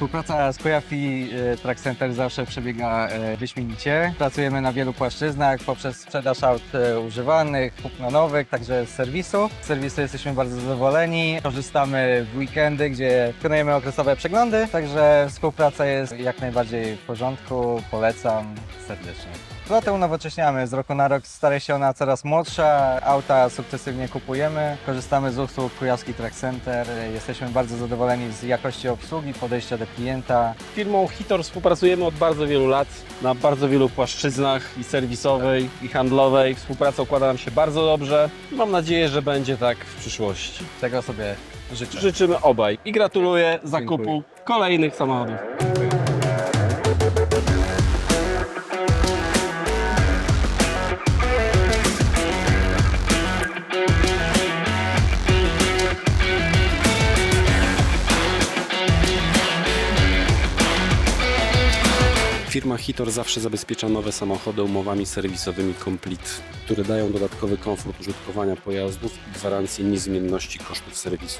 Współpraca z Kujafi e, Track Center zawsze przebiega e, wyśmienicie. Pracujemy na wielu płaszczyznach poprzez sprzedaż aut e, używanych, kupno nowych, także z serwisu. Z serwisu jesteśmy bardzo zadowoleni. Korzystamy w weekendy, gdzie wykonujemy okresowe przeglądy, także współpraca jest jak najbardziej w porządku. Polecam serdecznie. Flotę unowocześniamy z roku na rok, stara się ona coraz młodsza, auta sukcesywnie kupujemy, korzystamy z usług Kujawski Track Center, jesteśmy bardzo zadowoleni z jakości obsługi, podejścia do klienta. Z firmą Hitor współpracujemy od bardzo wielu lat na bardzo wielu płaszczyznach i serwisowej, i handlowej. Współpraca układa nam się bardzo dobrze i mam nadzieję, że będzie tak w przyszłości. Tego sobie życzę. Życzymy obaj i gratuluję zakupu Dziękuję. kolejnych samochodów. Firma Hitor zawsze zabezpiecza nowe samochody umowami serwisowymi Complete, które dają dodatkowy komfort użytkowania pojazdów i gwarancję niezmienności kosztów serwisu.